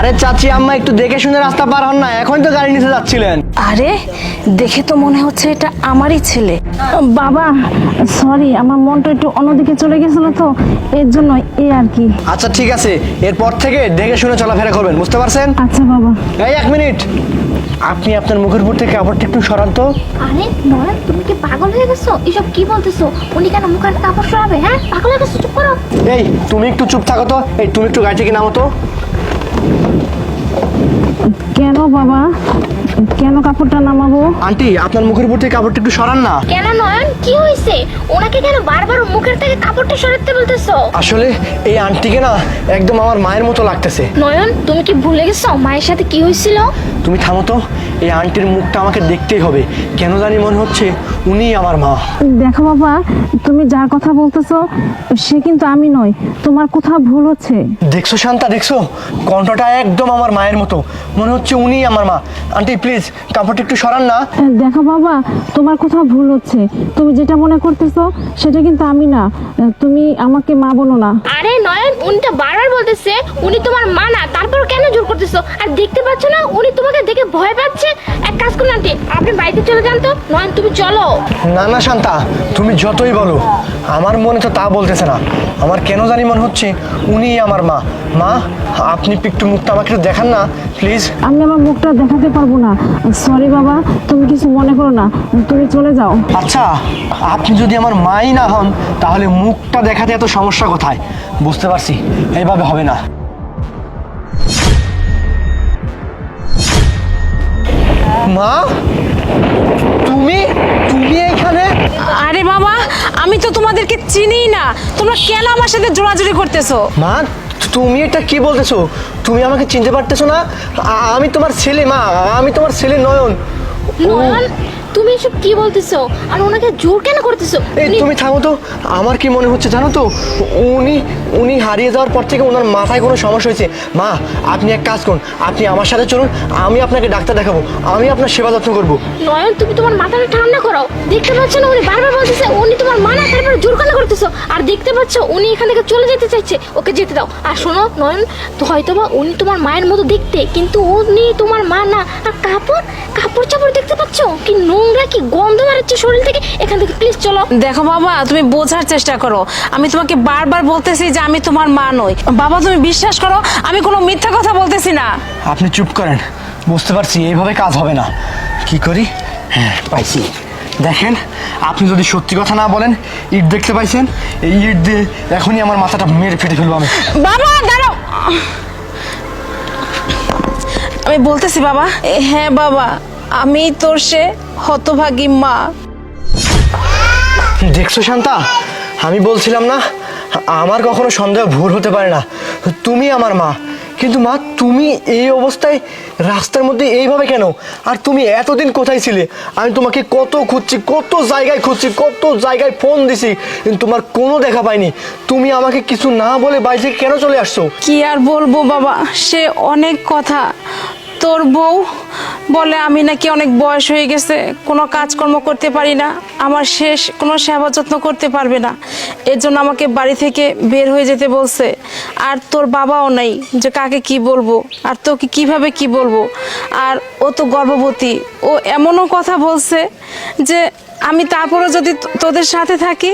আরে চাচি আম্মা একটু দেখে শুনে রাস্তা পার হন না এখন তো গাড়ি নিতে যাচ্ছিলেন। আরে দেখে তো মনে হচ্ছে এটা আমারই ছেলে। বাবা সরি আমার মনটা একটু অন্যদিকে চলে গেছিল তো এর জন্য এই আর কি। আচ্ছা ঠিক আছে এরপর থেকে দেখে শুনে চলাফেরা করবেন বুঝতে পারছেন? আচ্ছা বাবা। এই এক মিনিট। আপনি আপনার মুখের উপর থেকে কাপড়টা একটু সরান তো। আরে নয়ন তুমি কি পাগল হয়ে গেছো? এসব কি বলতেছো? উনি কেন মুখের কাপড় সরাবে হ্যাঁ? পাগল হয়ে গেছো চুপ করো। এই তুমি একটু চুপ থাকো তো। এই তুমি একটু গাড়ি থেকে নামো তো? কেন বাবা? কেন কাপড়টা নামাবো? আন্টি আপনার মুখের উপর থেকে কাপড়টা একটু সরান না। কেন নয়ন? কি হয়েছে? ওনাকে কেন বারবার মুখের থেকে কাপড়টা সরাতে বলতেছো? আসলে এই আন্টিকে না একদম আমার মায়ের মতো লাগতেছে। নয়ন তুমি কি ভুলে গেছো মায়ের সাথে কি হয়েছিল? তুমি থামো তো এই আন্টির মুখটা আমাকে দেখতেই হবে। কেন জানি মনে হচ্ছে উনিই আমার মা। দেখো বাবা তুমি যার কথা বলতেছো সে কিন্তু আমি নই। তোমার কোথাও ভুল হচ্ছে? দেখছ শান্তা দেখছ? কণ্ঠটা একদম আমার মায়ের মতো। মনে হচ্ছে উনিই আমার মা। আন্টি প্লিজ কাপড়টা একটু সরান না। দেখো বাবা তোমার কোথাও ভুল হচ্ছে। তুমি যেটা মনে করতেছো সেটা কিন্তু আমি না। তুমি আমাকে মা বলো না। আরে নয়ন উনি তো বারবার বলতেছে উনি তোমার মা না তারপর কেন জোর করতেছো? আর দেখতে পাচ্ছ না উনি তোমাকে দেখে ভয় পাচ্ছে। এক কাজ করুন আন্টি আপনি বাড়িতে চলে যান তো। নয়ন তুমি চলো। না না শান্তা তুমি যতই বলো আমার মনে তো তা বলতেছে না। আমার কেন জানি মনে হচ্ছে উনিই আমার মা। মা আপনি একটু মুখটা আমাকে একটু দেখান না প্লিজ। আমি আমার মুখটা দেখাতে পারব না। সরি বাবা তুমি কিছু মনে করো না। তুমি চলে যাও। আচ্ছা আপনি যদি আমার মাই না হন তাহলে মুখটা দেখাতে এত সমস্যা কোথায়? বুঝতে পারছি এইভাবে হবে না। মা তুমি তুমি এইখানে আরে বাবা আমি তো তোমাদেরকে চিনিই না। তোমরা কেন আমার সাথে জোড়াজুড়ি করতেছো? মা তুমি এটা কি বলতেছো? তুমি আমাকে চিনতে পারতেছো না? আমি তোমার ছেলে, মা, আমি তোমার ছেলে নয়ন। নয়ন? তুমি এসব কি বলতেছো? আর ওনাকে জোর কেন করতেছো? এই তুমি থামো তো। আমার কি মনে হচ্ছে জানো তো? উনি উনি হারিয়ে যাওয়ার পর থেকে ওনার মাথায় কোনো সমস্যা হয়েছে। মা আপনি এক কাজ করুন। আপনি আমার সাথে চলুন আমি আপনাকে ডাক্তার দেখাবো। আমি আপনার সেবা যত্ন করব। নয়ন তুমি তোমার মাথাটা ঠান্ডা করো দেখতে পাচ্ছ না উনি বারবার বলতেছে উনি তোমার মা না তারপরে জোর কেন করতেছো? আর দেখতে পাচ্ছ উনি এখান থেকে চলে যেতে চাইছে। ওকে যেতে দাও। আর শোনো নয়ন তো হয়তো বা উনি তোমার মায়ের মতো দেখতে কিন্তু উনি তোমার মা না। আর কাপড় কাপড় চাপড় দেখতে পাচ্ছ? কি নোংরা কি গন্ধ মারাচ্ছে শরীর থেকে? এখান থেকে প্লিজ চলো। দেখো বাবা তুমি বোঝার চেষ্টা করো। আমি তোমাকে বারবার বলতেছি যে আমি তোমার মা নই। বাবা তুমি বিশ্বাস করো আমি কোনো মিথ্যা কথা বলতেছি না। আপনি চুপ করেন। বুঝতে পারছি এইভাবে কাজ হবে না। কি করি? হ্যাঁ পাইছি। দেখেন আপনি যদি সত্যি কথা না বলেন ইট দেখতে পাইছেন? এই ইট দিয়ে এখনই আমার মাথাটা মেরে ফেটে ফেলব আমি। বাবা দাঁড়াও। আমি বলতেছি বাবা এ, হ্যাঁ বাবা। আমি তোর সে হতভাগী মা। দেখছ শান্তা? আমি বলছিলাম না আমার কখনো সন্দেহ ভুল হতে পারে না। তুমি আমার মা। কিন্তু মা তুমি এই অবস্থায় রাস্তার মধ্যে এইভাবে কেন? আর তুমি এতদিন কোথায় ছিলে? আমি তোমাকে কত খুঁজছি কত জায়গায় খুঁজছি কত জায়গায় ফোন দিছি কিন্তু তোমার কোনো দেখা পাইনি। তুমি আমাকে কিছু না বলে থেকে কেন চলে আসছো? কি আর বলব বাবা সে অনেক কথা। তোর বউ বলে আমি নাকি অনেক বয়স হয়ে গেছে, কোনো কাজকর্ম করতে পারি না, আমার শেষ কোনো সেবা যত্ন করতে পারবে না এর জন্য আমাকে বাড়ি থেকে বের হয়ে যেতে বলছে, আর তোর বাবাও নেই, যে কাকে কি বলব, আর তোকে কীভাবে কি বলব, আর ও তো গর্ভবতী, ও এমনও কথা বলছে যে আমি তারপরও যদি তোদের সাথে থাকি,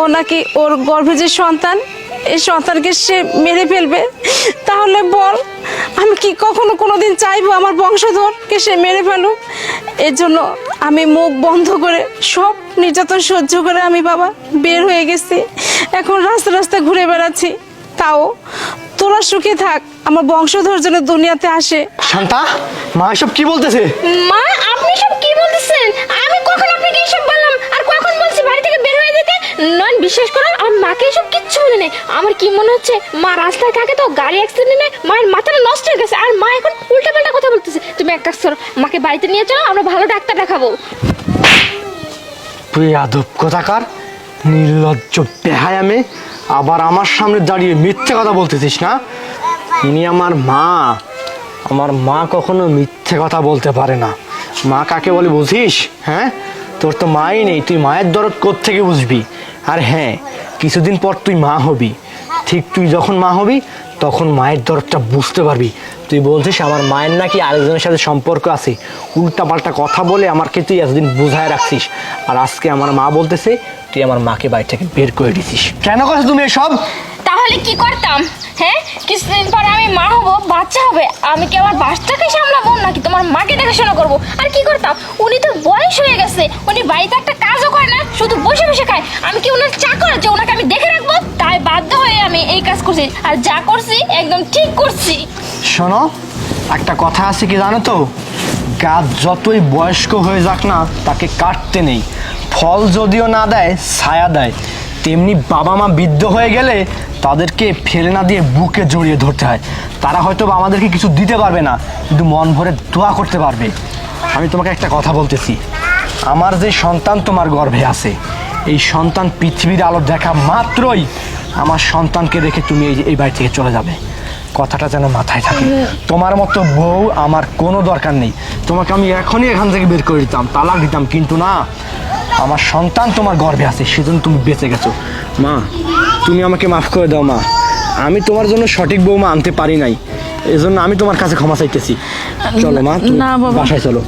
ও নাকি ওর গর্ভে যে সন্তান, এই সন্তানকে সে মেরে ফেলবে, তাহলে বল। আমি কি কখনো কোনোদিন চাইব আমার বংশধরকে সে মেরে ফেলুক? এর জন্য আমি মুখ বন্ধ করে সব নির্যাতন সহ্য করে আমি বাবা বের হয়ে গেছি। এখন রাস্তা রাস্তা ঘুরে বেড়াচ্ছি। তাও তোরা সুখে থাক আমার বংশধর যেন দুনিয়াতে আসে। শান্তা মা এসব কি বলতেছে? মা আপনি সব কি বলতেছেন? আমি কখন আপনাকে এসব বললাম? আর কখন বলছি বাড়ি থেকে বের হয়ে যেতে? নন বিশ্বাস করুন আমার মাকে এসব কিচ্ছু বলে নেই আমার কি মনে হচ্ছে, মা রাস্তায় থাকে তো, গাড়ি অ্যাক্সিডেন্টে মায়ের মাথাটা নষ্ট হয়ে গেছে, আর মা এখন উল্টা পাল্টা কথা বলতেছে। তুমি এক কাজ করো, মাকে বাড়িতে নিয়ে চলো, আমরা ভালো ডাক্তার দেখাবো। তুই আদব কথাকার নির্লজ্জ বেহায় আমি আবার আমার সামনে দাঁড়িয়ে মিথ্যে কথা বলতেছিস না? ইনি আমার মা আমার মা কখনো মিথ্যে কথা বলতে পারে না। মা কাকে বলে বুঝিস হ্যাঁ? তোর তো মাই নেই, তুই মায়ের দরদ থেকে বুঝবি? আর হ্যাঁ কিছুদিন পর তুই মা হবি। ঠিক তুই যখন মা হবি, তখন মায়ের দরদটা বুঝতে পারবি। তুই বলছিস আমার মায়ের নাকি আরেকজনের সাথে সম্পর্ক আছে। উল্টা পাল্টা কথা বলে আমাকে তুই এতদিন বুঝায় রাখছিস। আর আজকে আমার মা বলতেছে, তুই আমার মাকে বাড়ি থেকে বের করে দিছিস। কেন কথা তুমি এসব? তাহলে কি করতাম? হ্যাঁ? কিছুদিন পর আমি মা হব, বাচ্চা হবে। আমি কি আমার বাচ্চাকে সামলাবো নাকি তোমার মাকে দেখাশোনা করব? আর কি করতাম? উনি তো বয়স হয়ে গেছে। উনি বাড়িতে একটা কাজও করে না, শুধু বসে করছি, আর যা করছি একদম ঠিক করছি। শোনো, একটা কথা আছে কি জানো তো? গাছ যতই বয়স্ক হয়ে যাক না, তাকে কাটতে নেই। ফল যদিও না দেয়, ছায়া দেয়। তেমনি বাবা মা বৃদ্ধ হয়ে গেলে তাদেরকে ফেলে না দিয়ে বুকে জড়িয়ে ধরতে হয়। তারা হয়তো আমাদেরকে কিছু দিতে পারবে না, কিন্তু মন ভরে দোয়া করতে পারবে। আমি তোমাকে একটা কথা বলতেছি। আমার যে সন্তান তোমার গর্ভে আছে, এই সন্তান পৃথিবীর আলো দেখা মাত্রই আমার সন্তানকে রেখে তুমি এই এই বাড়ি থেকে চলে যাবে। কথাটা যেন মাথায় থাকে। তোমার মতো বউ আমার কোনো দরকার নেই। তোমাকে আমি এখনই এখান থেকে বের করে দিতাম তালাক দিতাম কিন্তু না। আমার সন্তান তোমার গর্ভে আছে সেজন্য তুমি বেঁচে গেছো। মা তুমি আমাকে মাফ করে দাও মা। আমি তোমার জন্য সঠিক বৌমা আনতে পারি নাই। এজন্য আমি তোমার কাছে ক্ষমা চাইতেছি। চলো মা না বাবা। বাসায় চলো।